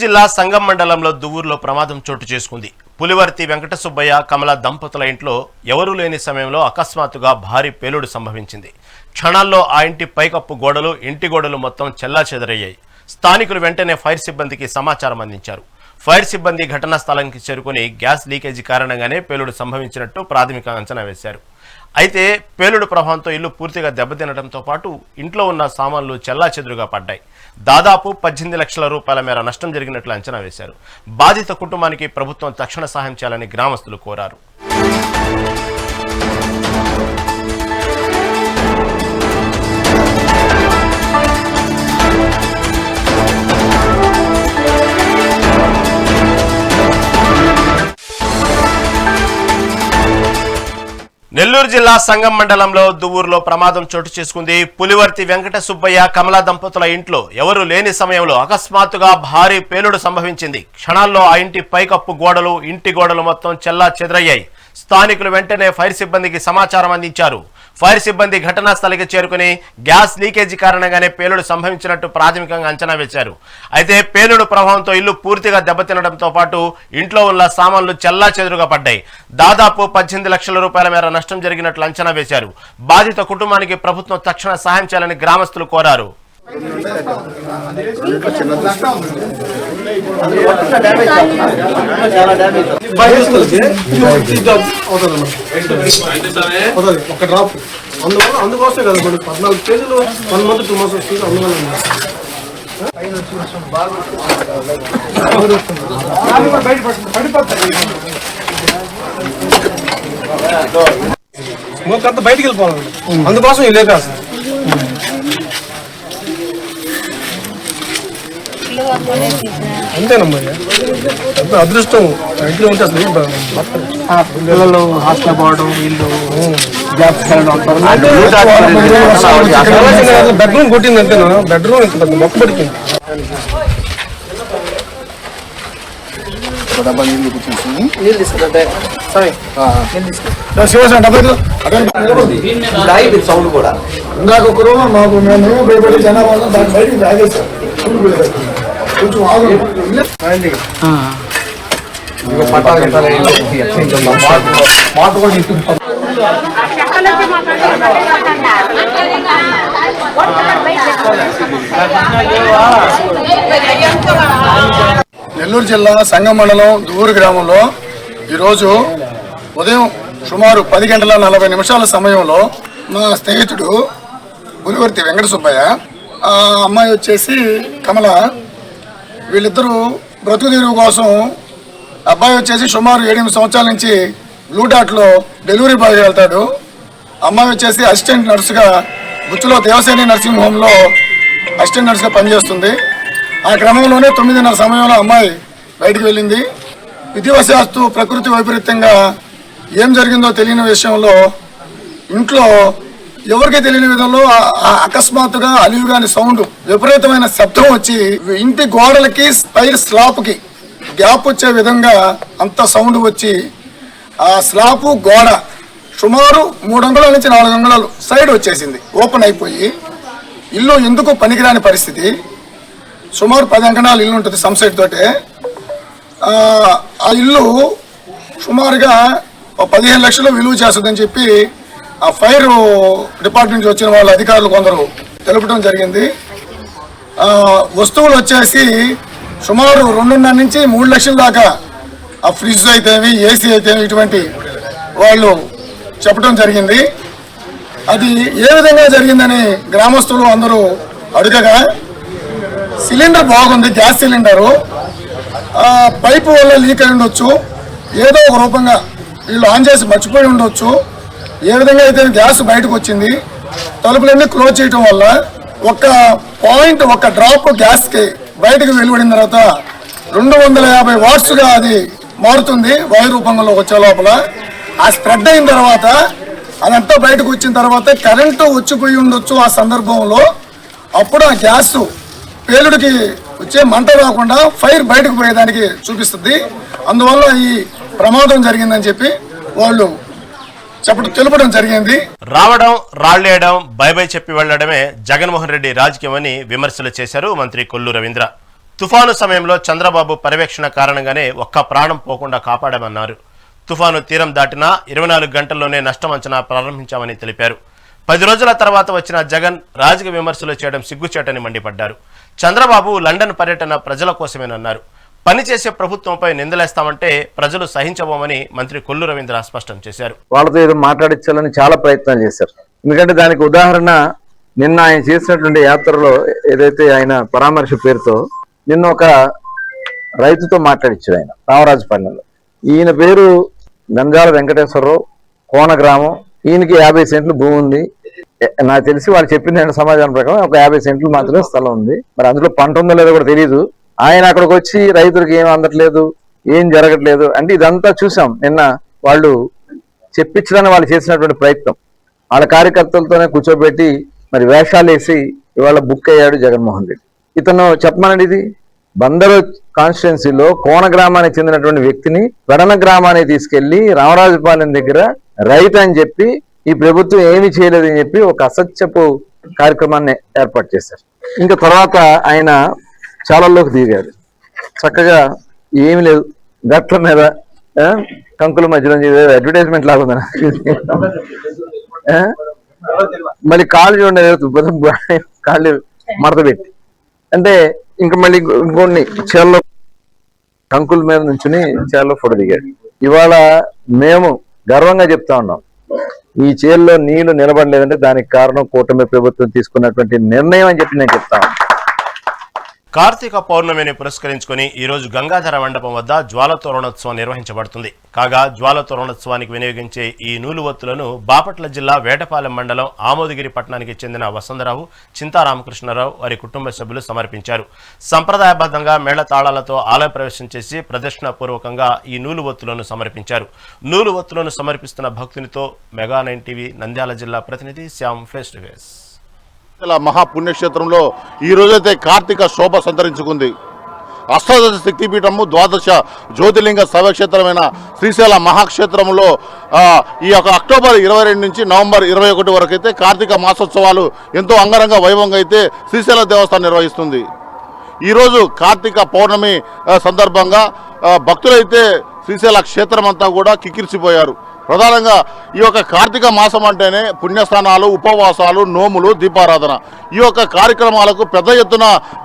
జిల్లా సంగం మండలంలో దువ్వూరులో ప్రమాదం చోటు చేసుకుంది. పులివర్తి వెంకట సుబ్బయ్య కమల దంపతుల ఇంట్లో ఎవరూ లేని సమయంలో అకస్మాత్తుగా భారీ పేలుడు సంభవించింది. క్షణాల్లో ఆ ఇంటి పైకప్పు గోడలు ఇంటి గోడలు మొత్తం చెల్లాచెదరయ్యాయి. స్థానికులు వెంటనే ఫైర్ సిబ్బందికి సమాచారం అందించారు. ఫైర్ సిబ్బంది ఘటనా స్థలానికి చేరుకుని గ్యాస్ లీకేజీ కారణంగానే పేలుడు సంభవించినట్టు ప్రాథమిక అంచనా వేశారు. అయితే పేలుడు ప్రభావంతో ఇల్లు పూర్తిగా దెబ్బతినడంతో పాటు ఇంట్లో ఉన్న సామాన్లు చెల్లాచెదురుగా పడ్డాయి. దాదాపు పద్దెనిమిది లక్షల రూపాయల మేర నష్టం జరిగినట్లు అంచనా వేశారు. బాధిత కుటుంబానికి ప్రభుత్వం తక్షణ సహాయం చేయాలని గ్రామస్తులు కోరారు. నెల్లూరు జిల్లా సంగం మండలంలో దువ్వూరులో ప్రమాదం చోటు చేసుకుంది. పులివర్తి వెంకట సుబ్బయ్య కమలా దంపతుల ఇంట్లో ఎవరు లేని సమయంలో అకస్మాత్తుగా భారీ పేలుడు సంభవించింది. క్షణాల్లో ఆ ఇంటి పైకప్పు గోడలు ఇంటి గోడలు మొత్తం చెల్లా చెదరయ్యాయి. స్థానికులు వెంటనే ఫైర్ సిబ్బందికి సమాచారం అందించారు. ఫైర్ సిబ్బంది ఘటనా స్థలికి చేరుకుని గ్యాస్ లీకేజీ కారణంగానే పేలుడు సంభవించినట్టు ప్రాథమికంగా అంచనా వేశారు. అయితే పేలుడు ప్రభావంతో ఇల్లు పూర్తిగా దెబ్బతినడంతో పాటు ఇంట్లో ఉన్న సామాన్లు చెల్లా చెదురుగా పడ్డాయి. దాదాపు పద్దెనిమిది లక్షల రూపాయల మేర నష్టం జరిగినట్లు అంచనా వేశారు. బాధిత కుటుంబానికి ప్రభుత్వం తక్షణ సహాయం చేయాలని గ్రామస్తులు కోరారు. ఒక డ్రాప్ అందువల్ల అందుకోసమే కదా మనకి పద్నాలుగు కేజీలు వన్ మంత్ టూ మంత్స్ వస్తుంది అందువల్ల స్మోక్ బయటికి వెళ్ళిపోవాలి అందుకోసం ఇది కాదు అంతేనమ్మా ఇక. ఎంత అదృష్టం. ఇంట్లో ఉంటే అసలు ఏం బా- పిల్లలు హాస్టల్ పోవడం వీళ్ళు జాబ్స్ బెడ్రూమ్ కొట్టింది అంతేనా? బెడ్రూమ్ ఇంత పెద్ద మొక్క పడిపోయింది. నీళ్ళు తీసుకుంటే సరే. సౌండ్ కూడా. ఇందాక ఒక రోజు మాకు మేము భయపడి జనాభా దాని బయటికి తాగేసాం కొంచెం ఆగు. మాట కూడా నెల్లూరు జిల్లా సంగం మండలం దూరు గ్రామంలో ఈరోజు ఉదయం సుమారు పది గంటల నలభై నిమిషాల సమయంలో మా స్నేహితుడు పులివర్తి వెంకట సుబ్బయ్య ఆ అమ్మాయి వచ్చేసి కమల వీళ్ళిద్దరూ బ్రతుకు తీరు కోసం అబ్బాయి వచ్చేసి సుమారు ఏడెనిమిది సంవత్సరాల నుంచి బ్లూడాట్లో డెలివరీ బాయ్ వెళ్తాడు. అమ్మాయి వచ్చేసి అసిస్టెంట్ నర్సుగా బుచ్చులో దేవసేని నర్సింగ్ హోమ్లో అసిస్టెంట్ నర్సుగా పనిచేస్తుంది. ఆ క్రమంలోనే తొమ్మిదిన్నర సమయంలో అమ్మాయి బయటికి వెళ్ళింది. విధివశాస్తు ప్రకృతి వైపరీత్యంగా ఏం జరిగిందో తెలియని విషయంలో ఇంట్లో ఎవరికి తెలియని విధంలో ఆ- అకస్మాత్తుగా అలివిగాని సౌండ్ విపరీతమైన శబ్దం వచ్చి ఇంటి గోడలకి పైర్ స్లాబ్కి గ్యాప్ వచ్చే విధంగా అంత సౌండ్ వచ్చి ఆ స్లాపు గోడ సుమారు మూడు అంగుళాల నుంచి నాలుగు అంగుళాలు సైడ్ వచ్చేసింది. ఓపెన్ అయిపోయి ఇల్లు ఎందుకు పనికిరాని పరిస్థితి? సుమారు పది అంకణాలు ఇల్లు ఉంటుంది సంసైడ్ తోటే. ఆ, ఇల్లు సుమారుగా పదిహేను లక్షలు విలువ చేస్తుందని చెప్పి ఆ ఫైర్ డిపార్ట్మెంట్ నుంచి వచ్చిన వాళ్ళ అధికారులు కొందరు తెలపడం జరిగింది. వస్తువులు వచ్చేసి సుమారు రెండున్నర నుంచి మూడు లక్షల దాకా ఆ ఫ్రిడ్జ్ అయితేవి ఏసీ అయితేవి ఇటువంటి వాళ్ళు చెప్పడం జరిగింది. అది ఏ విధంగా జరిగిందని గ్రామస్తులు అందరూ అడగగా సిలిండర్ బాగుంది గ్యాస్ సిలిండరు. పైపు వల్ల లీక్ అయి ఉండొచ్చు. ఏదో ఒక రూపంగా వీళ్ళు ఆన్ చేసి మర్చిపోయి ఉండొచ్చు. ఏ విధంగా అయితే గ్యాస్ బయటకు వచ్చింది తలుపులన్నీ క్లోజ్ చేయటం వల్ల ఒక పాయింట్ ఒక డ్రాప్ గ్యాస్కి బయటకు వెలువడిన తర్వాత రెండు వందల యాభై వాట్స్గా అది మారుతుంది వాయు రూపంలో వచ్చే లోపల. ఆ స్ప్రెడ్ అయిన తర్వాత అదంతా బయటకు వచ్చిన తర్వాత కరెంటు వచ్చిపోయి ఉండొచ్చు ఆ సందర్భంలో. అప్పుడు ఆ గ్యాస్ పేలుడికి వచ్చే మంట రాకుండా ఫైర్ బయటకు పోయేదానికి చూపిస్తుంది. అందువల్ల ఈ ప్రమాదం జరిగిందని చెప్పి వాళ్ళు చెప్పడం తెలపడం జరిగింది. రావడం రాళ్ళేయడం బై బై చెప్పి వెళ్ళడమే జగన్మోహన్ రెడ్డి రాజకీయమని విమర్శలు చేశారు మంత్రి కొల్లు రవీంద్ర. తుఫాను సమయంలో చంద్రబాబు పర్యవేక్షణ కారణంగానే ఒక్క ప్రాణం పోకుండా కాపాడామన్నారు. తుఫాను తీరం దాటినా ఇరవై నాలుగు గంటల్లోనే నష్టం అంచనా ప్రారంభించామని తెలిపారు. పది రోజుల తర్వాత వచ్చిన జగన్ రాజకీయ విమర్శలు చేయడం సిగ్గుచేటని మండిపడ్డారు. చంద్రబాబు లండన్ పర్యటన ప్రజల కోసమేనన్నారు. పనిచేసే ప్రభుత్వంపై నిందలేస్తామంటే ప్రజలు సహించబోమని మంత్రి కొల్లు రవీంద్ర స్పష్టం చేశారు. వాళ్ళతో ఏదో మాట్లాడించాలని చాలా ప్రయత్నాలు చేశారు. ఎందుకంటే దానికి ఉదాహరణ నిన్న ఆయన చేసినటువంటి యాత్రలో ఏదైతే ఆయన పరామర్శ పేరుతో నిన్న ఒక రైతుతో మాట్లాడించాడు ఆయన రామరాజపాలెంలో ఈయన పేరు గంజాల వెంకటేశ్వరరావు కోన గ్రామం. ఈయనకి యాభై సెంట్లు భూమి ఉంది. నాకు తెలిసి వాళ్ళు చెప్పిన ఆయన సమాధానం ప్రకారం ఒక యాభై సెంట్లు మాత్రమే స్థలం ఉంది. మరి అందులో పంట ఉందో లేదో కూడా తెలియదు ఆయన అక్కడికి వచ్చి రైతులకు ఏం అందట్లేదు ఏం జరగట్లేదు అంటే ఇదంతా చూసాం. నిన్న వాళ్ళు చెప్పించడానికి వాళ్ళు చేసినటువంటి ప్రయత్నం. వాళ్ళ కార్యకర్తలతోనే కూర్చోబెట్టి మరి వేషాలు వేసి ఇవాళ బుక్ అయ్యాడు జగన్మోహన్ రెడ్డి. ఇతను చెప్పమనండి ఇది బందరు కాన్స్టిట్యున్సీలో కోన గ్రామానికి చెందినటువంటి వ్యక్తిని వెడన గ్రామానికి తీసుకెళ్ళి రామరాజుపాలెం దగ్గర రైతు అని చెప్పి ఈ ప్రభుత్వం ఏమీ చేయలేదని చెప్పి ఒక అసత్యపు కార్యక్రమాన్ని ఏర్పాటు చేశారు. ఇంకా తర్వాత ఆయన చాలల్లోకి దిగారు. చక్కగా ఏమి లేదు. గట్ల మీద ఆ, కంకుల మధ్యలో అడ్వర్టైజ్మెంట్ లాగా ఉంది నాకు. మళ్ళీ కాళ్ళు చూడండి కాళ్ళు మడత పెట్టి. అంటే ఇంకా మళ్ళీ ఇంకొన్ని చేలలో కంకుల మీద నుంచుని చేలలో ఫోటో దిగాడు. ఇవాళ మేము గర్వంగా చెప్తా ఉన్నాం. ఈ చేల్లో నీళ్ళు నిలబడలేదంటే దానికి కారణం కూటమి ప్రభుత్వం తీసుకున్నటువంటి నిర్ణయం అని చెప్పి నేను చెప్తా ఉన్నాను కార్తీక పౌర్ణమిని పురస్కరించుకుని ఈరోజు గంగాధర మండపం వద్ద జ్వాలతోరణోత్సవం నిర్వహించబడుతుంది. కాగా జ్వాలతోరణోత్సవానికి వినియోగించే ఈ నూలువత్తులను బాపట్ల జిల్లా వేటపాలెం మండలం ఆమోదగిరి పట్టణానికి చెందిన వసంతరావు చింతారామకృష్ణరావు వారి కుటుంబ సభ్యులు సమర్పించారు. సంప్రదాయబద్ధంగా మేళతాళాలతో ఆలయ ప్రవేశం చేసి ప్రదర్శనపూర్వకంగా ఈ నూలువత్తులను సమర్పించారు. నూలువత్తులను సమర్పిస్తున్న భక్తునితో మెగా నైన్ టీవీ నంద్యాల జిల్లా ప్రతినిధి శ్యామ్ ఫేస్ టు ఫేస్. మహాపుణ్యక్షేత్రంలో ఈ రోజైతే కార్తీక శోభ సంతరించుకుంది. అష్టాదశ శక్తిపీఠము ద్వాదశ జ్యోతిర్లింగ శవక్షేత్రమైన శ్రీశైల మహాక్షేత్రంలో ఈ యొక్క అక్టోబర్ ఇరవై రెండు నుంచి నవంబర్ ఇరవై ఒకటి వరకు అయితే కార్తీక మాసోత్సవాలు ఎంతో అంగరంగ వైభవంగా అయితే శ్రీశైల దేవస్థానం నిర్వహిస్తుంది. ఈరోజు కార్తీక పౌర్ణమి సందర్భంగా భక్తులైతే శ్రీశైల క్షేత్రం అంతా కూడా కిక్కిరిసిపోయారు. ప్రధానంగా ఈ యొక్క కార్తీక మాసం అంటేనే పుణ్యస్థానాలు ఉపవాసాలు నోములు దీపారాధన. ఈ యొక్క కార్యక్రమాలకు పెద్ద ఎత్తున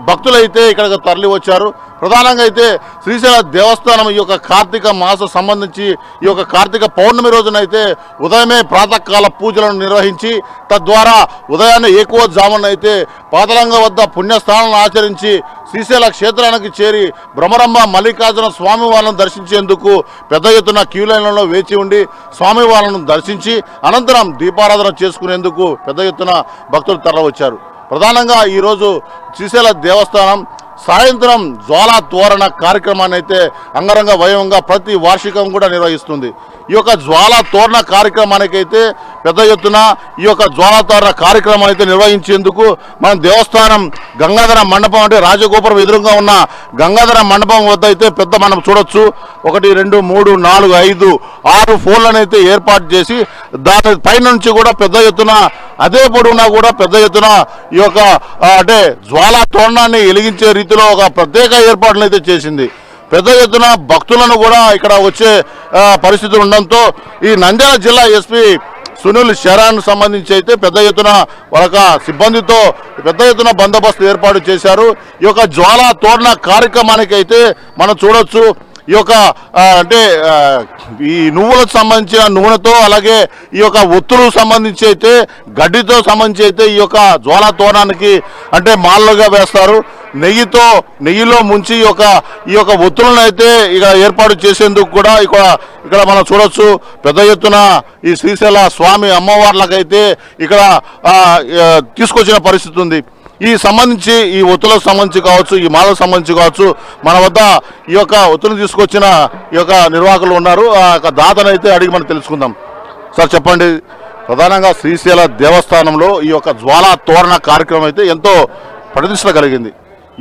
భక్తులైతే ఇక్కడికి తరలి వచ్చారు. ప్రధానంగా అయితే శ్రీశైల దేవస్థానం ఈ యొక్క కార్తీక మాసం సంబంధించి ఈ యొక్క కార్తీక పౌర్ణమి రోజునైతే ఉదయమే ప్రాతకాల పూజలను నిర్వహించి తద్వారా ఉదయాన్నే ఎక్కువ జామున అయితే పాతలంగ వద్ద పుణ్యస్థానాలను ఆచరించి శ్రీశైల క్షేత్రానికి చేరి భ్రమరంభ మల్లికార్జున స్వామి వాళ్ళను దర్శించేందుకు పెద్ద ఎత్తున క్యూ లైన్లలో వేచి ఉండి స్వామి దర్శించి అనంతరం దీపారాధన చేసుకునేందుకు పెద్ద ఎత్తున భక్తులు తరలివచ్చారు. ప్రధానంగా ఈరోజు శ్రీశైల దేవస్థానం సాయంత్రం జ్వాలా తోరణ కార్యక్రమాన్ని అయితే అంగరంగ వైభవంగా ప్రతి వార్షికం కూడా నిర్వహిస్తుంది. ఈ యొక్క జ్వాలా తోరణ కార్యక్రమానికి అయితే పెద్ద ఎత్తున ఈ యొక్క జ్వాలా తోరణ కార్యక్రమం అయితే నిర్వహించేందుకు మనం దేవస్థానం గంగాధర మండపం అంటే రాజగోపురం ఎదురుగా ఉన్న గంగాధర మండపం వద్ద అయితే పెద్ద మనం చూడొచ్చు. ఒకటి రెండు మూడు నాలుగు ఐదు ఆరు ఫోన్లను అయితే ఏర్పాటు చేసి దాని పైనుంచి కూడా పెద్ద ఎత్తున అదే పొడవునా కూడా పెద్ద ఎత్తున ఈ యొక్క అంటే జ్వాలా తోరణాన్ని వెలిగించే రీతిలో ఒక ప్రత్యేక ఏర్పాట్లు అయితే చేసింది. పెద్ద ఎత్తున భక్తులను కూడా ఇక్కడ వచ్చే పరిస్థితి ఉండడంతో ఈ నంద్యాల జిల్లా ఎస్పీ సునీల్ శరాన్ సంబంధించి అయితే పెద్ద ఎత్తున వాళ్ళ సిబ్బందితో పెద్ద ఎత్తున బందోబస్తు ఏర్పాటు చేశారు. ఈ యొక్క జ్వాలా తోరణ కార్యక్రమానికి అయితే మనం చూడొచ్చు. ఈ యొక్క అంటే ఈ నువ్వులకు సంబంధించిన నూనెతో అలాగే ఈ యొక్క ఒత్తులకు సంబంధించి అయితే గడ్డితో సంబంధించి అయితే ఈ యొక్క జ్వాలా తోరణానికి అంటే మాల్లుగా వేస్తారు. నెయ్యితో నెయ్యిలో ముంచి ఈ యొక్క ఈ యొక్క ఒత్తులను అయితే ఇక ఏర్పాటు చేసేందుకు కూడా ఇక్కడ ఇక్కడ మనం చూడొచ్చు. పెద్ద ఎత్తున ఈ శ్రీశైల స్వామి అమ్మవార్లకైతే ఇక్కడ తీసుకొచ్చిన పరిస్థితి ఉంది. ఈ సంబంధించి ఈ ఒత్తులకు సంబంధించి కావచ్చు ఈ మాలకు సంబంధించి కావచ్చు మన వద్ద ఈ యొక్క ఒత్తులు తీసుకొచ్చిన ఈ యొక్క నిర్వాహకులు ఉన్నారు. ఆ యొక్క దాతనైతే అడిగి మనం తెలుసుకుందాం. సార్ చెప్పండి. ప్రధానంగా శ్రీశైల దేవస్థానంలో ఈ యొక్క జ్వాలా తోరణ కార్యక్రమం అయితే ఎంతో ప్రతిష్ట కలిగింది.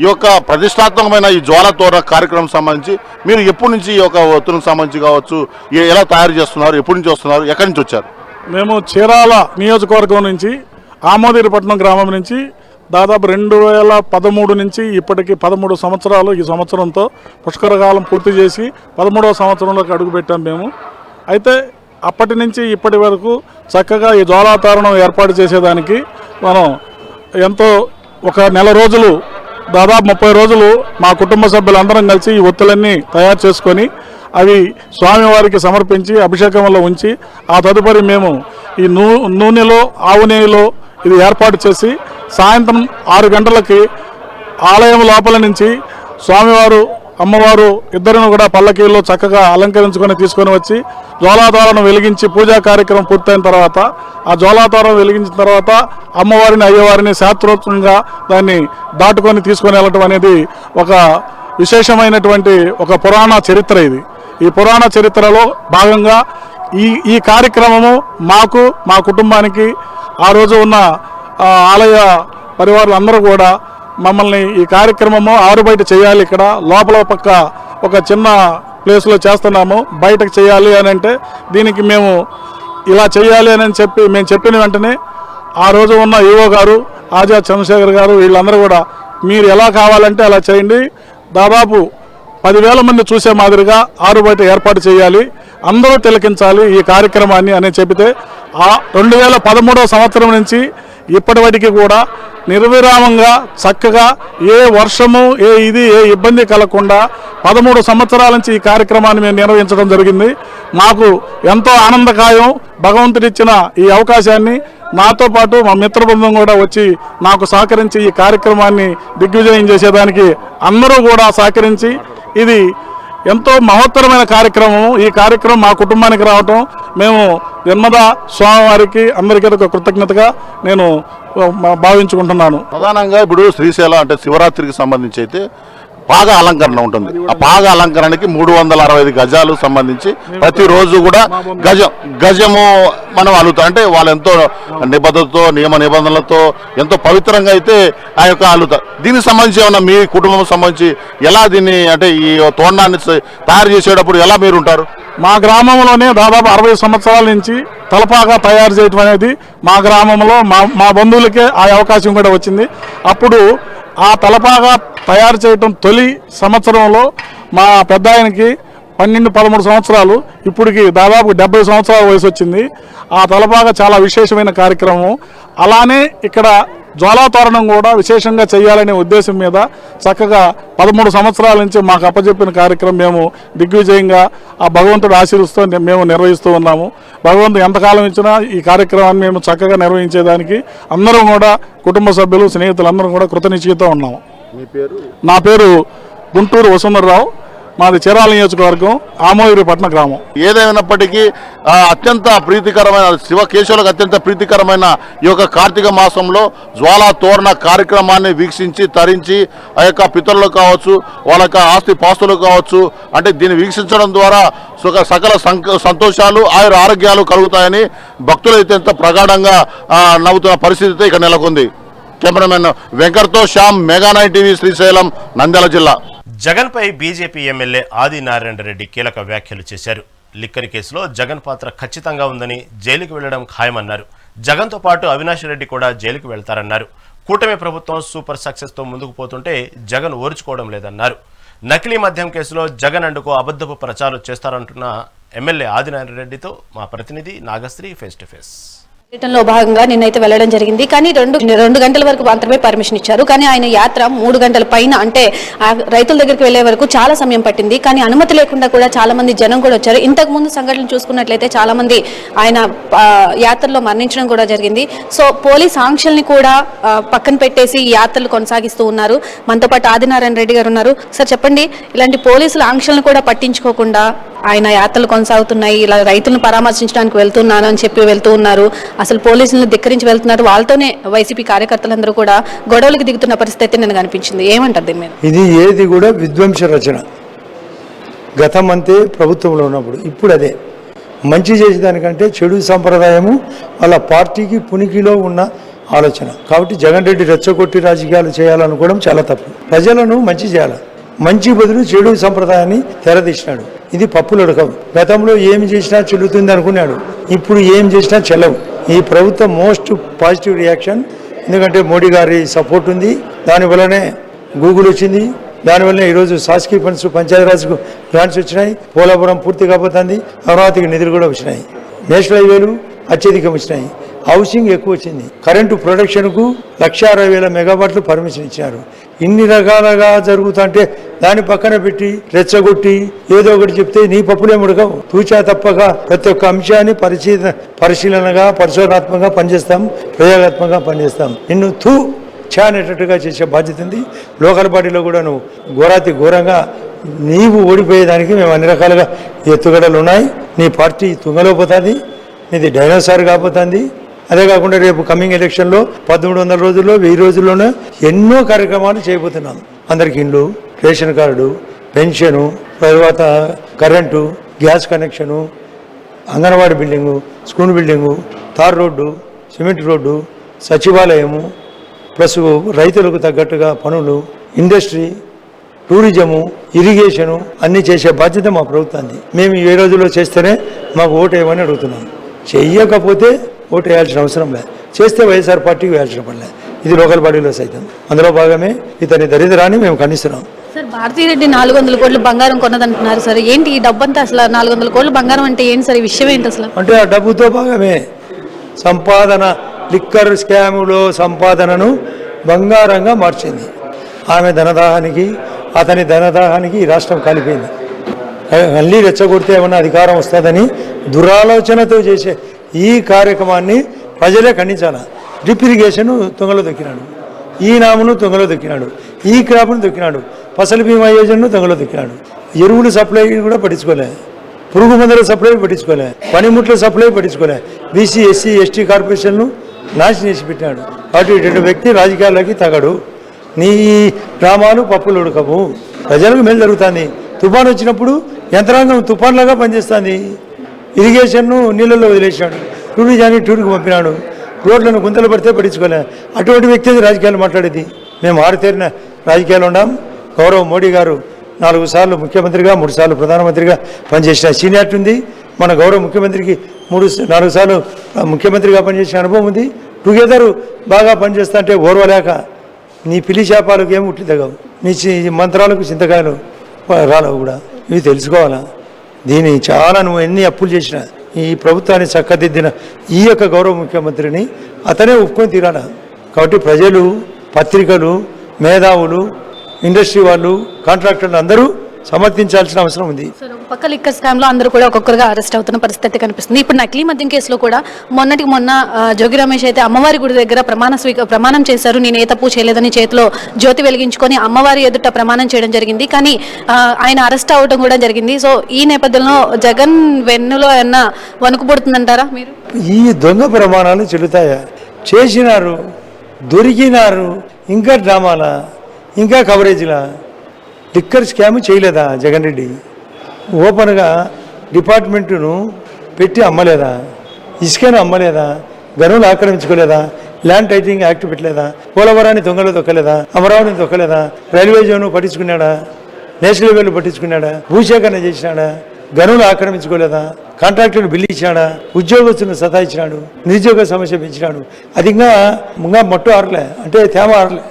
ఈ యొక్క ప్రతిష్టాత్మకమైన ఈ జ్వాలా తోరణ కార్యక్రమం సంబంధించి మీరు ఎప్పటి నుంచి ఈ యొక్క ఒత్తులకు సంబంధించి కావచ్చు ఎలా తయారు చేస్తున్నారు ఎప్పటి నుంచి వస్తున్నారు ఎక్కడి నుంచి వచ్చారు? మేము చీరాల నియోజకవర్గం నుంచి ఆమోదీరపట్నం గ్రామం నుంచి దాదాపు రెండు వేల పదమూడు నుంచి ఇప్పటికి పదమూడు సంవత్సరాలు ఈ సంవత్సరంతో పుష్కరకాలం పూర్తి చేసి పదమూడవ సంవత్సరంలోకి అడుగుపెట్టాం మేము. అయితే అప్పటి నుంచి ఇప్పటి వరకు చక్కగా ఈ జ్వాలాతారణం ఏర్పాటు చేసేదానికి మనం ఎంతో ఒక నెల రోజులు దాదాపు ముప్పై రోజులు మా కుటుంబ సభ్యులందరం కలిసి ఈ ఒత్తులన్నీ తయారు చేసుకొని అవి స్వామివారికి సమర్పించి అభిషేకంలో ఉంచి ఆ తదుపరి మేము ఈ నూ నూనెలో ఆవు నెయ్యిలో ఇది ఏర్పాటు చేసి సాయంత్రం ఆరు గంటలకి ఆలయం లోపల నుంచి స్వామివారు అమ్మవారు ఇద్దరిని కూడా పల్లకీల్లో చక్కగా అలంకరించుకొని తీసుకొని వచ్చి జ్వాలాతోరణం వెలిగించి పూజా కార్యక్రమం పూర్తయిన తర్వాత ఆ జ్వాలాతోరణం వెలిగించిన తర్వాత అమ్మవారిని అయ్యవారిని శాస్త్రోత్సవంగా దాన్ని దాటుకొని తీసుకొని వెళ్ళటం అనేది ఒక విశేషమైనటువంటి ఒక పురాణ చరిత్ర ఇది. ఈ పురాణ చరిత్రలో భాగంగా ఈ ఈ కార్యక్రమము మాకు మా కుటుంబానికి ఆ రోజు ఉన్న ఆలయ పరివారులు అందరూ కూడా మమ్మల్ని ఈ కార్యక్రమము ఆరు బయట చేయాలి ఇక్కడ. లోపల పక్క ఒక చిన్న ప్లేస్లో చేస్తున్నాము. బయటకు చేయాలి అని అంటే దీనికి మేము ఇలా చేయాలి అని చెప్పి మేము చెప్పిన వెంటనే ఆ రోజు ఉన్న ఈవో గారు ఆజాద్ చంద్రశేఖర్ గారు వీళ్ళందరూ కూడా మీరు ఎలా కావాలంటే అలా చేయండి. దాదాపు పదివేల మంది చూసే మాదిరిగా ఆరు బయట ఏర్పాటు చేయాలి. అందరూ తిలకించాలి ఈ కార్యక్రమాన్ని అని చెబితే ఆ రెండు వేల పదమూడవ సంవత్సరం నుంచి ఇప్పటివరకు కూడా నిర్విరామంగా చక్కగా ఏ వర్షము ఏ ఇది ఏ ఇబ్బంది కలగకుండా పదమూడు సంవత్సరాల నుంచి ఈ కార్యక్రమాన్ని మేము నిర్వహించడం జరిగింది. మాకు ఎంతో ఆనందకాయం భగవంతుడిచ్చిన ఈ అవకాశాన్ని నాతో పాటు మా మిత్ర బృందం కూడా వచ్చి నాకు సహకరించి ఈ కార్యక్రమాన్ని దిగ్విజయం చేసేదానికి అందరూ కూడా సహకరించి ఇది ఎంతో మహోత్తరమైన కార్యక్రమం ఈ కార్యక్రమం మా కుటుంబానికి రావటం. మేము జన్మద స్వామివారికి అందరికీ ఒక కృతజ్ఞతగా నేను భావించుకుంటున్నాను. ప్రధానంగా ఇప్పుడు శ్రీశైలం అంటే శివరాత్రికి సంబంధించి అయితే పాద అలంకరణ ఉంటుంది. ఆ పాద అలంకరణకి మూడు వందల అరవై ఐదు గజాలు సంబంధించి ప్రతిరోజు కూడా గజం గజము మనం అలుగుతాం. అంటే వాళ్ళు ఎంతో నిబద్ధతతో నియమ నిబంధనలతో ఎంతో పవిత్రంగా అయితే ఆ యొక్క అలుగుతారు. దీనికి సంబంధించి ఏమన్నా మీ కుటుంబం సంబంధించి ఎలా దీన్ని అంటే ఈ తోండాన్ని తయారు చేసేటప్పుడు ఎలా మీరు ఉంటారు మా గ్రామంలోనే దాదాపు అరవై సంవత్సరాల నుంచి తలపాగా తయారు చేయటం అనేది మా గ్రామంలో మా మా బంధువులకే ఆ అవకాశం కూడా వచ్చింది. అప్పుడు ఆ తలపాగా తయారు చేయటం తొలి సంవత్సరంలో మా పెద్ద ఆయనకి పన్నెండు పదమూడు సంవత్సరాలు. ఇప్పటికి దాదాపు డెబ్బై సంవత్సరాల వయసు వచ్చింది. ఆ తలపాగా చాలా విశేషమైన కార్యక్రమం. అలానే ఇక్కడ జ్వాలాతోరణం కూడా విశేషంగా చేయాలనే ఉద్దేశం మీద చక్కగా పదమూడు సంవత్సరాల నుంచి మాకు అప్పచెప్పిన కార్యక్రమం మేము దిగ్విజయంగా ఆ భగవంతుడు ఆశీర్వదిస్తూ మేము నిర్వహిస్తూ ఉన్నాము. భగవంతుడు ఎంతకాలం ఇచ్చినా ఈ కార్యక్రమాన్ని మేము చక్కగా నిర్వహించేదానికి అందరం కూడా కుటుంబ సభ్యులు స్నేహితులు అందరం కూడా కృతనిశ్చయితో ఉన్నాము. నా పేరు గుంటూరు వసుంధరరావు. మాది చీరాల నియోజకవర్గం ఆమోగిరిపట్న గ్రామం. ఏదైనప్పటికీ అత్యంత ప్రీతికరమైన శివకేశవులకు అత్యంత ప్రీతికరమైన ఈ యొక్క కార్తీక మాసంలో జ్వాలా తోరణ కార్యక్రమాన్ని వీక్షించి తరించి ఆ యొక్క పితరులు కావచ్చు వాళ్ళ యొక్క ఆస్తి పాస్తులు కావచ్చు అంటే దీన్ని వీక్షించడం ద్వారా సుఖ సకల సంక సంతోషాలు ఆయుర ఆరోగ్యాలు కలుగుతాయని భక్తులు అత్యంత ప్రగాఢంగా నవ్వుతున్న పరిస్థితి ఇక్కడ నెలకొంది. Cameraman వెంకట్తో Shyam mega nine TV Srisailam Nandyal జిల్లా. జగన్పై బీజేపీ ఎమ్మెల్యే ఆదినారాయణ రెడ్డి కీలక వ్యాఖ్యలు చేశారు. లిక్కర్ కేసులో జగన్ పాత్ర ఖచ్చితంగా ఉందని జైలుకు వెళ్ళడం ఖాయమన్నారు. జగన్తో పాటు అవినాష్ రెడ్డి కూడా జైలుకు వెళ్తారన్నారు. కూటమి ప్రభుత్వం సూపర్ సక్సెస్తో ముందుకు పోతుంటే జగన్ ఓర్చుకోవడం లేదన్నారు. నకిలీ మద్యం కేసులో జగన్ అండుకు అబద్ధపు ప్రచారం చేస్తారంటున్న ఎమ్మెల్యే ఆదినారాయణ రెడ్డితో మా ప్రతినిధి నాగశ్రీ ఫేస్ టు ఫేస్ పర్యటనలో భాగంగా నిన్నైతే వెళ్ళడం జరిగింది. కానీ రెండు రెండు గంటల వరకు మాత్రమే పర్మిషన్ ఇచ్చారు. కానీ ఆయన యాత్ర మూడు గంటల పైన అంటే రైతుల దగ్గరికి వెళ్ళే వరకు చాలా సమయం పట్టింది. కానీ అనుమతి లేకుండా కూడా చాలా మంది జనం కూడా వచ్చారు. ఇంతకు ముందు సంఘటనలు చూసుకున్నట్లయితే చాలా మంది ఆయన యాత్రలో మరణించడం కూడా జరిగింది. సో పోలీస్ ఆంక్షల్ని కూడా పక్కన పెట్టేసి యాత్రలు కొనసాగిస్తూ ఉన్నారు. మనతో పాటు ఆదినారాయణ రెడ్డి గారు ఉన్నారు. సార్ చెప్పండి. ఇలాంటి పోలీసుల ఆంక్షలను కూడా పట్టించుకోకుండా ఆయన యాత్రలు కొనసాగుతున్నాయి ఇలా రైతులను పరామర్శించడానికి వెళ్తున్నాను అని చెప్పి వెళ్తూ ఉన్నారు. అసలు పోలీసులను ధిక్కరించి వెళ్తున్నారు. వాళ్ళతోనే వైసీపీ కార్యకర్తలందరూ కూడా గొడవలకు దిగుతున్న పరిస్థితి అయితే నేను కనిపించింది ఏమంటారు దీని మీద? ఇది ఏది కూడా విధ్వంస రచన. గతం అంతే ప్రభుత్వంలో ఉన్నప్పుడు ఇప్పుడు అదే. మంచి చేసేదానికంటే చెడు సంప్రదాయము వాళ్ళ పార్టీకి పునికిలో ఉన్న ఆలోచన. కాబట్టి జగన్ రెడ్డి రెచ్చగొట్టి రాజకీయాలు చేయాలనుకోవడం చాలా తప్పు. ప్రజలను మంచి చేయాలి. మంచి బదులు చెడు సంప్రదాయాన్ని తెరదీసినాడు. ఇది పప్పులడకం గతంలో ఏమి చేసినా చెల్లుతుంది అనుకున్నాడు. ఇప్పుడు ఏం చేసినా చెల్లవు. ఈ ప్రభుత్వం మోస్ట్ పాజిటివ్ రియాక్షన్. ఎందుకంటే మోడీ గారి సపోర్ట్ ఉంది. దానివల్లనే గూగుల్ వచ్చింది. దానివల్ల ఈరోజు శాసకీయ ఫండ్స్ పంచాయతీరాజ్కు గ్రాంట్స్ వచ్చినాయి. పోలాపురం పూర్తి కాబోతుంది. అమరావతికి నిధులు కూడా వచ్చినాయి. నేషనల్ హైవేలు అత్యధికం వచ్చినాయి. హౌసింగ్ ఎక్కువ వచ్చింది. కరెంటు ప్రొడక్షన్కు లక్ష అరవై వేల మెగావాట్లు పర్మిషన్ ఇచ్చారు. ఇన్ని రకాలుగా జరుగుతుంటే దాన్ని పక్కన పెట్టి రెచ్చగొట్టి ఏదో ఒకటి చెప్తే నీ పప్పులే ముడకవు తూచా తప్పగా ప్రతి ఒక్క అంశాన్ని పరిశీలన పరిశీలనగా పరిశోధనాత్మకంగా పనిచేస్తాం ప్రయోగాత్మకంగా పనిచేస్తాం. నిన్ను తూ ఛా అనేటట్టుగా చేసే బాధ్యత ఉంది. లోకల్ బాడీలో కూడా నువ్వు ఘోరాతి ఘోరంగా నీవు ఓడిపోయేదానికి మేము అన్ని రకాలుగా ఎత్తుగడలు ఉన్నాయి. నీ పార్టీ తుంగలో పోతుంది. నీది డైనోసార్ కాబోతుంది. అదే కాకుండా రేపు కమింగ్ ఎలక్షన్లో పదమూడు వందల రోజుల్లో వెయ్యి రోజుల్లోనే ఎన్నో కార్యక్రమాలు చేయబోతున్నాను. అందరికి ఇండ్లు రేషన్ కార్డు పెన్షను తర్వాత current gas connection anganwadi building school building tar road cement road సచివాలయము plus రైతులకు తగ్గట్టుగా పనులు ఇండస్ట్రీ టూరిజము ఇరిగేషను అన్నీ చేసే బాధ్యత మా ప్రభుత్వాన్ని మేము ఏ రోజుల్లో చేస్తేనే మాకు ఓటు వేయమని అడుగుతున్నాం. చెయ్యకపోతే ఓటు వేయాల్సిన అవసరం లేదు. చేస్తే వైఎస్ఆర్ పార్టీకి వేయాల్సిన పని లేదు. ఇది లోకల్ బాడీలో సైతం. అందులో భాగమే ఇతని దరిద్రాన్ని మేము ఖండిస్తున్నాం. సార్ భారతీరెడ్డి నాలుగు వందల కోట్లు బంగారం కొన్నదంటున్నారు సార్. ఏంటి ఈ డబ్బంతా అసలు నాలుగు వందల కోట్లు బంగారం అంటే ఏంటి సార్? ఈ విషయం ఏంటి అసలు? అంటే ఆ డబ్బుతో భాగమే సంపాదన లిక్కర్ స్కాములో సంపాదనను బంగారంగా మార్చింది. ఆమె ధనదాహానికి అతని ధనదాహానికి ఈ రాష్ట్రం కలిపింది మళ్ళీ రెచ్చగొడితే ఏమన్నా అధికారం వస్తుందని దురాలోచనతో చేసే ఈ కార్యక్రమాన్ని ప్రజలే ఖండించాలి. డ్రిప్ ఇరిగేషన్ తొంగలో దొక్కినాడు. ఈ నామును తొంగలో దొక్కినాడు. ఈ క్రాప్ను దొక్కినాడు. ఫసల్ బీమా యోజనను తొంగలో దొక్కినాడు. ఎరువులు సప్లై కూడా పట్టించుకోలే. పురుగు మందుల సప్లై పట్టించుకోలే. పనిముట్ల సప్లై పట్టించుకోలే. బీసీ ఎస్సీ ఎస్టీ కార్పొరేషన్ను నాశనం చేసి పెట్టాడు అటు ఇటువంటి వ్యక్తి రాజకీయాల్లోకి తగడు. నీ డ్రామాలు పప్పులు ఉడకవు. ప్రజలకు మేలు జరుగుతుంది. తుఫాన్ వచ్చినప్పుడు యంత్రాంగం తుఫాన్లాగా పనిచేస్తుంది. ఇరిగేషన్ను నీళ్ళల్లో వదిలేశాడు. టూరిజాన్ని టూర్కి పంపినాడు. రోడ్లను గుంతలు పడితే పట్టించుకోలే. అటువంటి వ్యక్తి రాజకీయాలు మాట్లాడేది. మేము ఆరుతేరిన రాజకీయాలు ఉన్నాం గౌరవ్ మోడీ గారు నాలుగు సార్లు ముఖ్యమంత్రిగా మూడు సార్లు ప్రధానమంత్రిగా పనిచేసిన సీనియారిటీ ఉంది. మన గౌరవ ముఖ్యమంత్రికి మూడు నాలుగు సార్లు ముఖ్యమంత్రిగా పనిచేసిన అనుభవం ఉంది. టుగెదర్ బాగా పనిచేస్తా అంటే ఓర్వలేక నీ పిలి చేపాలకు ఏమి ఉట్టి తగవు నీ మంత్రాలకు చింతకాయలు రాలవు కూడా. ఇవి తెలుసుకోవాలా? దీని చాలా నువ్వు ఎన్ని అప్పులు చేసినా ఈ ప్రభుత్వాన్ని చక్కదిద్దిన ఈ యొక్క గౌరవ ముఖ్యమంత్రిని అతనే ఒప్పుకొని తీరాల? కాబట్టి ప్రజలు పత్రికలు మేధావులు ఇండస్ట్రీ వాళ్ళు కాంట్రాక్టర్లు అందరూ సమర్థించాల్సిన అవసరం ఉంది. పక్క లిక్కర్ స్కామ్లో అందరూ కూడా ఒక్కొక్కరుగా అరెస్ట్ అవుతున్న పరిస్థితి కనిపిస్తుంది. ఇప్పుడు నకిలీ మద్యం కేసులో కూడా మొన్నటికి మొన్న జోగి రమేష్ అయితే అమ్మవారి గుడి దగ్గర ప్రమాణ స్వీక ప్రమాణం చేశారు. నేను ఏ తప్పు చేయలేదని చేతిలో జ్యోతి వెలిగించుకొని అమ్మవారి ఎదుట ప్రమాణం చేయడం జరిగింది. కానీ ఆయన అరెస్ట్ అవ్వడం కూడా జరిగింది. సో ఈ నేపథ్యంలో జగన్ వెన్నులో ఏమన్నా వణుకు పుడుతుందంటారా మీరు? ఈ దొంగ ప్రమాణాలు చెల్లుతాయా చేసినారు దొరికినారు ఇంకా డ్రామాలా? ఇంకా కవరేజ్లా లిక్కర్ స్కామ్ చేయలేదా జగన్ రెడ్డి? ఓపెన్గా డిపార్ట్మెంటును పెట్టి అమ్మలేదా? ఇసుకను అమ్మలేదా? గనులు ఆక్రమించుకోలేదా? ల్యాండ్ టైటింగ్ యాక్ట్ పెట్టలేదా? పోలవరాన్ని దొంగలు దొక్కలేదా? అమరావతిని దొక్కలేదా? రైల్వే జోన్ పట్టించుకున్నాడా? నేషనల్ హైవేలు పట్టించుకున్నాడా? భూసేకరణ చేసినాడా? గనులు ఆక్రమించుకోలేదా? Contractor bill ఇచ్చినాడా? ఉద్యోగస్తులను సతాయించినాడు? నిరుద్యోగ సమస్య పెంచినాడు? అది ఇంకా ముంగా మొట్ట ఆరలే. అంటే తేమ ఆరలే.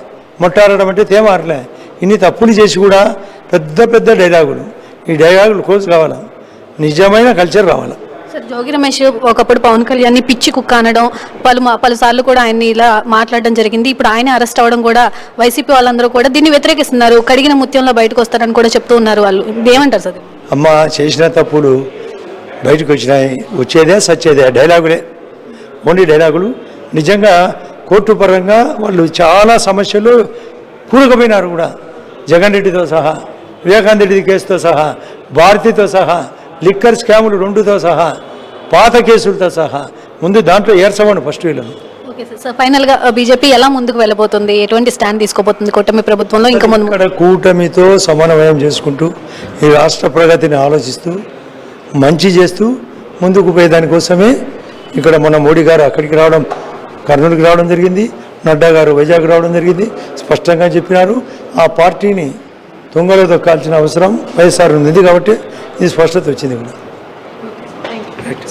మొట్ట ఆరడం అంటే తేమ ఆరలే. ఇన్ని తప్పులు చేసి కూడా పెద్ద పెద్ద డైలాగులు. ఈ డైలాగులు క్లోజ్ కావాలా? నిజమైన కల్చర్ రావాలా సార్ జోగి రమేష్ ఒకప్పుడు పవన్ కళ్యాణ్ని పిచ్చి కుక్క అనడం పలు పలుసార్లు కూడా ఆయన్ని ఇలా మాట్లాడడం జరిగింది. ఇప్పుడు ఆయన అరెస్ట్ అవ్వడం కూడా వైసీపీ వాళ్ళందరూ కూడా దీన్ని వ్యతిరేకిస్తున్నారు. కడిగిన ముత్యంలో బయటకు వస్తారని కూడా చెప్తూ ఉన్నారు వాళ్ళు. ఏమంటారు సార్? అమ్మ చేసిన తప్పులు బయటకు వచ్చినాయి. వచ్చేదే సచ్చేదే. డైలాగులే. ఓన్లీ డైలాగులు. నిజంగా కోర్టు పరంగా వాళ్ళు చాలా సమస్యలు కూరుకుపోయినారు కూడా. జగన్ రెడ్డితో సహా వివేకానంద రెడ్డి కేసుతో సహా భారతితో సహా లిక్కర్ స్కాములు రెండుతో సహా పాత కేసులతో సహా ముందు దాంట్లో ఏర్చమని ఫస్ట్ వీళ్ళను ఓకే సార్. సార్ ఫైనల్గా బీజేపీ ఎలా ముందుకు వెళ్ళబోతుంది? ఎటువంటి స్టాండ్ తీసుకోబోతుంది కూటమి ప్రభుత్వంలో? ఇంకా ముందు ఇక్కడ కూటమితో సమన్వయం చేసుకుంటూ ఈ రాష్ట్ర ప్రగతిని ఆలోచిస్తూ మంచి చేస్తూ ముందుకు పోయే దానికోసమే ఇక్కడ మన మోడీ గారు అక్కడికి రావడం కర్నూలుకి రావడం జరిగింది. నడ్డా గారు వైజాగ్ రావడం జరిగింది. స్పష్టంగా చెప్పినారు. ఆ పార్టీని తుంగలో దొక్కాల్సిన అవసరం వైఎస్ఆర్ ఉంది కాబట్టి ఇది స్పష్టత వచ్చింది కూడా.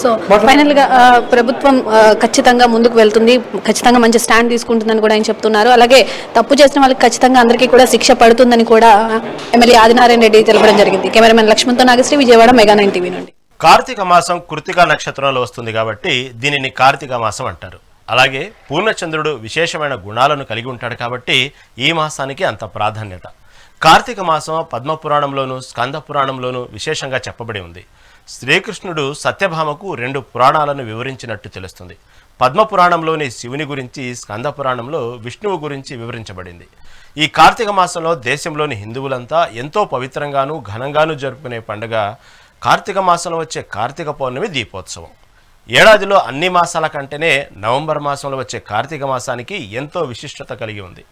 సో ఫైనల్గా ప్రభుత్వం ఖచ్చితంగా ముందుకు వెళ్తుంది. ఖచ్చితంగా మంచి స్టాండ్ తీసుకుంటుందని కూడా ఆయన చెప్తున్నారు. అలాగే తప్పు చేసిన వాళ్ళకి ఖచ్చితంగా అందరికీ కూడా శిక్ష పడుతుందని కూడా ఎమ్మెల్యే ఆదినారాయణ రెడ్డి తెలపడం జరిగింది. Cameraman లక్ష్మణ్తో Nagasri Vijayawada mega nine TV నుండి. కార్తీక మాసం కృతికా నక్షత్రంలో వస్తుంది కాబట్టి దీనిని కార్తీక మాసం అంటారు. అలాగే పూర్ణచంద్రుడు విశేషమైన గుణాలను కలిగి ఉంటాడు కాబట్టి ఈ మాసానికి అంత ప్రాధాన్యత. కార్తీక మాసం పద్మపురాణంలోను స్కంద పురాణంలోను విశేషంగా చెప్పబడి ఉంది. శ్రీకృష్ణుడు సత్యభామకు రెండు పురాణాలను వివరించినట్టు తెలుస్తుంది. పద్మపురాణంలోని శివుని గురించి స్కంద పురాణంలో విష్ణువు గురించి వివరించబడింది. ఈ కార్తీక మాసంలో దేశంలోని హిందువులంతా ఎంతో పవిత్రంగాను ఘనంగాను జరుపుకునే పండుగ కార్తీక మాసంలో వచ్చే కార్తీక పౌర్ణమి దీపోత్సవం. ఏడాదిలో అన్ని మాసాల కంటేనే నవంబర్ మాసంలో వచ్చే కార్తీక మాసానికి ఎంతో విశిష్టత కలిగి ఉంది.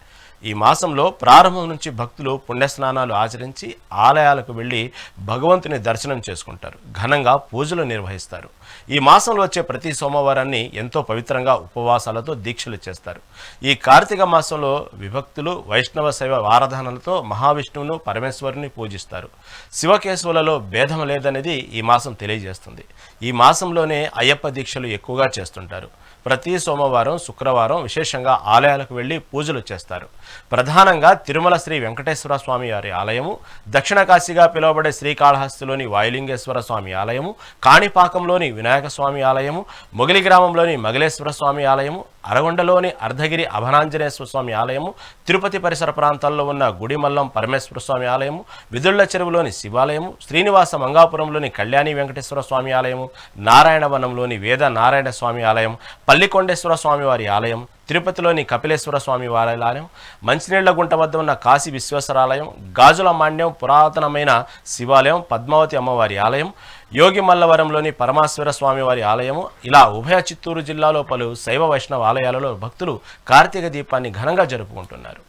ఈ మాసంలో ప్రారంభం నుంచి భక్తులు పుణ్యస్నానాలు ఆచరించి ఆలయాలకు వెళ్ళి భగవంతుని దర్శనం చేసుకుంటారు. ఘనంగా పూజలు నిర్వహిస్తారు. ఈ మాసంలో వచ్చే ప్రతి సోమవారాన్ని ఎంతో పవిత్రంగా ఉపవాసాలతో దీక్షలు చేస్తారు. ఈ కార్తీక మాసంలో విభక్తులు వైష్ణవ శైవ ఆరాధనలతో మహావిష్ణువును పరమేశ్వరుని పూజిస్తారు. శివకేశవులలో భేదం లేదనేది ఈ మాసం తెలియజేస్తుంది. ఈ మాసంలోనే అయ్యప్ప దీక్షలు ఎక్కువగా చేస్తుంటారు. ప్రతి సోమవారం శుక్రవారం విశేషంగా ఆలయాలకు వెళ్ళి పూజలు చేస్తారు. ప్రధానంగా తిరుమల శ్రీ వెంకటేశ్వర స్వామి వారి ఆలయము దక్షిణ కాశీగా పిలువబడే శ్రీకాళహస్తిలోని వాయులింగేశ్వర స్వామి ఆలయము కాణిపాకంలోని వినాయక స్వామి ఆలయము మొగిలి గ్రామంలోని మగిలేశ్వర స్వామి ఆలయము అరగొండలోని అర్ధగిరి అభనాంజనేశ్వర స్వామి ఆలయము తిరుపతి పరిసర ప్రాంతాల్లో ఉన్న గుడిమల్లం పరమేశ్వర స్వామి ఆలయము విదుళ్ళ చెరువులోని శివాలయము శ్రీనివాస మంగాపురంలోని కళ్యాణి వెంకటేశ్వర స్వామి ఆలయము నారాయణవనంలోని వేద నారాయణ స్వామి ఆలయం పల్లికొండేశ్వర స్వామి వారి ఆలయం తిరుపతిలోని కపిలేశ్వర స్వామి ఆలయం మంచినీళ్ళ గుంట వద్ద ఉన్న కాశీ విశ్వేశ్వర ఆలయం గాజుల మాండ్యం పురాతనమైన శివాలయం పద్మావతి అమ్మవారి ఆలయం యోగి మల్లవరంలోని పరమాశ్వర స్వామి వారి ఆలయము. ఇలా ఉభయ చిత్తూరు జిల్లాలో పలు శైవ వైష్ణవ ఆలయాలలో భక్తులు కార్తీక దీపాన్ని ఘనంగా జరుపుకుంటున్నారు.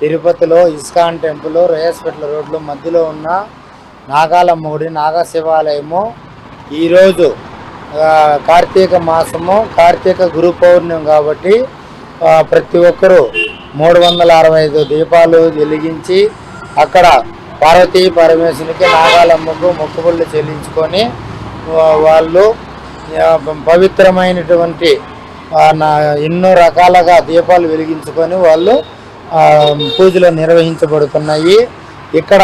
తిరుపతిలో ఇస్కాన్ టెంపుల్ రేయస్పేట్ల రోడ్లు మధ్యలో ఉన్న నాగాలమ్మ గుడి శివాలయము ఈరోజు కార్తీక మాసము కార్తీక గురు పౌర్ణమి కాబట్టి ప్రతి ఒక్కరూ మూడు వందల అరవై ఐదు దీపాలు వెలిగించి అక్కడ పార్వతీ పరమేశ్వరికి నాగాలమ్మకు మొక్కుబళ్ళు చెల్లించుకొని వాళ్ళు పవిత్రమైనటువంటి నా ఎన్నో రకాలుగా దీపాలు వెలిగించుకొని వాళ్ళు పూజలు నిర్వహించబడుతున్నాయి. ఇక్కడ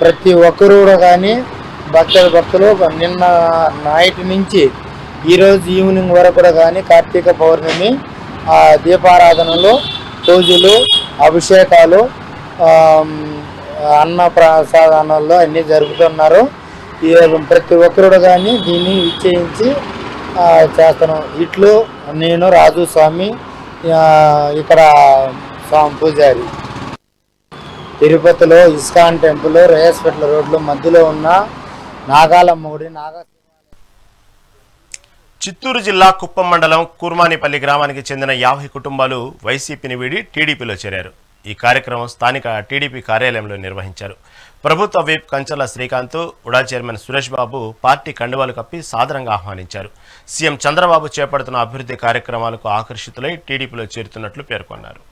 ప్రతి ఒక్కరు కానీ భక్తుల భక్తులు నిన్న నైట్ నుంచి ఈరోజు ఈవినింగ్ వరకు కూడా కానీ కార్తీక పౌర్ణమి ఆ, దీపారాధనలు పూజలు అభిషేకాలు అన్న ప్రసాదానాల్లో అన్నీ జరుపుతున్నారు. ఈ ప్రతి ఒక్కరు కానీ దీన్ని విచ్చేయించి చేస్తాను ఇట్లు నేను రాజు స్వామి ఇక్కడ స్వామి పూజారి. తిరుపతిలో ఇస్కాన్ టెంపుల్ రేయస్పేట్ల రోడ్లో మధ్యలో ఉన్న నాగాలమ్మ గుడి నాగా చిత్తూరు జిల్లా కుప్పం మండలం కూర్మానిపల్లి గ్రామానికి చెందిన యాభై కుటుంబాలు వైసీపీని వీడి టీడీపీలో చేరారు. ఈ కార్యక్రమం స్థానిక టీడీపీ కార్యాలయంలో నిర్వహించారు. ప్రభుత్వ whip Kancharla Srikanth UDA chairman Suresh Babu party కండువాలు కప్పి సాదరంగా ఆహ్వానించారు. సీఎం చంద్రబాబు చేపడుతున్న అభివృద్ధి కార్యక్రమాలకు ఆకర్షితులై టీడీపీలో చేరుతున్నట్లు పేర్కొన్నారు.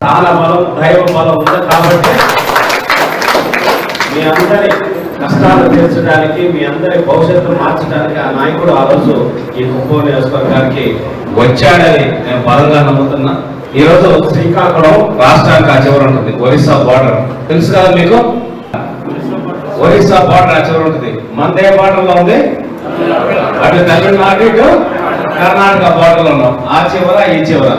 చాలా బలం దైవ బలం ఉంది కాబట్టి మీ అందరి కష్టాలు తీర్చడానికి మీ అందరి భవిష్యత్తు మార్చడానికి ఆ నాయకుడు ఆ రోజు ఈ కుప్పం నియోజకవర్గానికి వచ్చాడని నేను బలంగా నమ్ముతున్నా ఈ రోజు శ్రీకాకుళం రాష్ట్రానికి ఆ చివరి ఉంటుంది. ఒరిస్సా బార్డర్. తెలుసు కదా మీకు? ఒరిస్సా బార్డర్ ఆ చివర ఉంటుంది. మనదే బార్డర్లో ఉంది? అటు తమిళనాడు ఇటు కర్ణాటక బార్డర్లో ఉన్నాం. ఆ చివర ఈ చివర.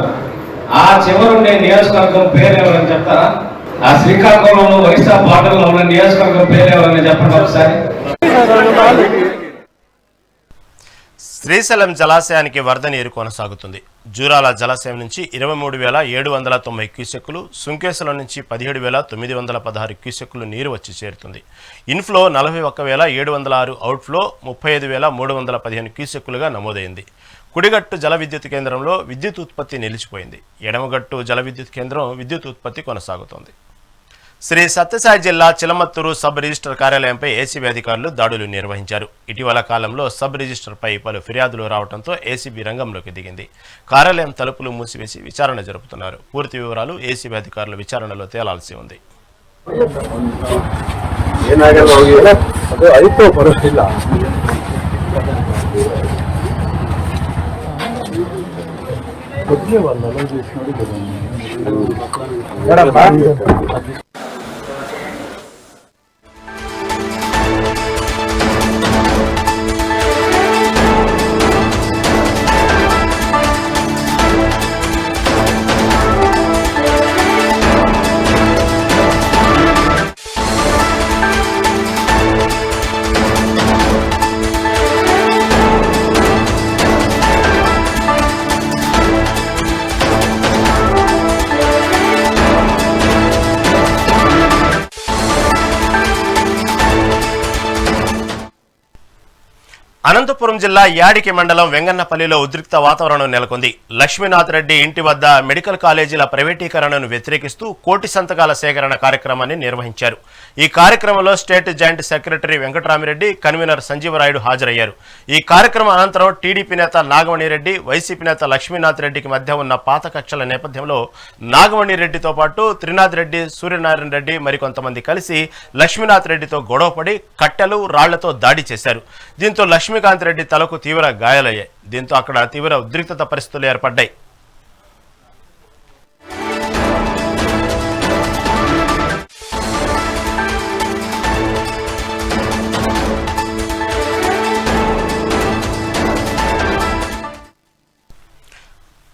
ఆ చివరుండే నియోజకవర్గం పేరు ఎవరని చెప్తారా? ఆ శ్రీకాకుళంలో ఒరిస్సా బార్డర్ ఉన్న నియోజకవర్గం పేరు ఎవరని చెప్పండి ఒకసారి? శ్రీశైలం జలాశయానికి వరద నీరు కొనసాగుతుంది. జూరాల జలాశయం నుంచి ఇరవై మూడు వేల ఏడు వందల తొంభై క్యూసెక్కులు సుంకేశ్వరం నుంచి పదిహేడు వేల తొమ్మిది వందల పదహారు క్యూసెక్కులు నీరు వచ్చి చేరుతుంది. ఇన్ఫ్లో నలభై ఒక్క వేల ఏడు వందల ఆరు అవుట్ఫ్లో ముప్పై ఐదు వేల మూడు వందల పదిహేను క్యూసెక్కులుగా నమోదైంది. కుడిగట్టు జల విద్యుత్ కేంద్రంలో విద్యుత్ ఉత్పత్తి నిలిచిపోయింది. ఎడమగట్టు జల విద్యుత్ కేంద్రం విద్యుత్ ఉత్పత్తి కొనసాగుతోంది. శ్రీ సత్యసాయి జిల్లా చిలమత్తూరు సబ్ రిజిస్టర్ కార్యాలయంపై ఏసీబీ అధికారులు దాడులు నిర్వహించారు. ఇటీవల కాలంలో సబ్ రిజిస్టర్పై పలు ఫిర్యాదులు రావడంతో ఏసీబీ రంగంలోకి దిగింది. కార్యాలయం తలుపులు మూసివేసి విచారణ జరుపుతున్నారు. పూర్తి వివరాలు ఏసీబీ అధికారులు విచారణలో తేలాల్సి ఉంది. అనంతపురం జిల్లా యాడికి మండలం వెంగన్నపల్లిలో ఉద్రిక్త వాతావరణం నెలకొంది. లక్ష్మీనాథ్ రెడ్డి ఇంటి వద్ద మెడికల్ కాలేజీల ప్రైవేటీకరణను వ్యతిరేకిస్తూ కోటి సంతకాల సేకరణ కార్యక్రమాన్ని నిర్వహించారు. ఈ కార్యక్రమంలో state joint secretary Venkataramireddy convener Sanjeevarayudu హాజరయ్యారు. ఈ కార్యక్రమం అనంతరం టీడీపీ నేత నాగమణిరెడ్డి వైసీపీ నేత లక్ష్మీనాథ్ రెడ్డికి మధ్య ఉన్న పాత కక్షల నేపథ్యంలో నాగమణిరెడ్డితో పాటు త్రినాథ్ రెడ్డి సూర్యనారాయణ రెడ్డి మరికొంతమంది కలిసి లక్ష్మీనాథ్ రెడ్డితో గొడవపడి కట్టెలు రాళ్ళతో దాడి చేశారు. దీంతో లక్ష్మీకాంత్ రెడ్డి తలకు తీవ్ర గాయాలయ్యాయి. దీంతో అక్కడ తీవ్ర ఉద్రిక్తత పరిస్థితులు ఏర్పడ్డాయి.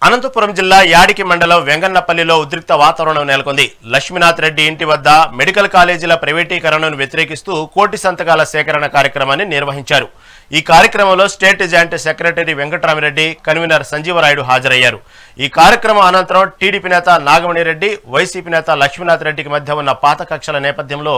అనంతపురం జిల్లా యాడికి మండలం వెంగన్నపల్లిలో ఉద్రిక్త వాతావరణం నెలకొంది. లక్ష్మీనాథ్ రెడ్డి ఇంటి వద్ద మెడికల్ కాలేజీల ప్రైవేటీకరణను వ్యతిరేకిస్తూ కోటి సంతకాల సేకరణ కార్యక్రమాన్ని నిర్వహించారు. ఈ కార్యక్రమంలో state joint secretary Venkataramireddy convener Sanjeevarayudu హాజరయ్యారు. ఈ కార్యక్రమం అనంతరం టీడీపీ నేత నాగమణి రెడ్డి వైసీపీ నేత లక్ష్మీనాథ్ రెడ్డికి మధ్య ఉన్న పాత కక్షల నేపథ్యంలో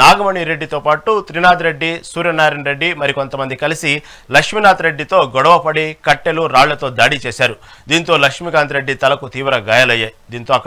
నాగమణి రెడ్డితో పాటు త్రినాథ్ రెడ్డి సూర్యనారాయణ రెడ్డి మరికొంతమంది కలిసి లక్ష్మీనాథ్ రెడ్డితో గొడవపడి కట్టెలు రాళ్ళతో దాడి చేశారు. దీంతో లక్ష్మీకాంత్ రెడ్డి తలకు తీవ్ర గాయాలయ్యాయి. దీంతో అక్కడ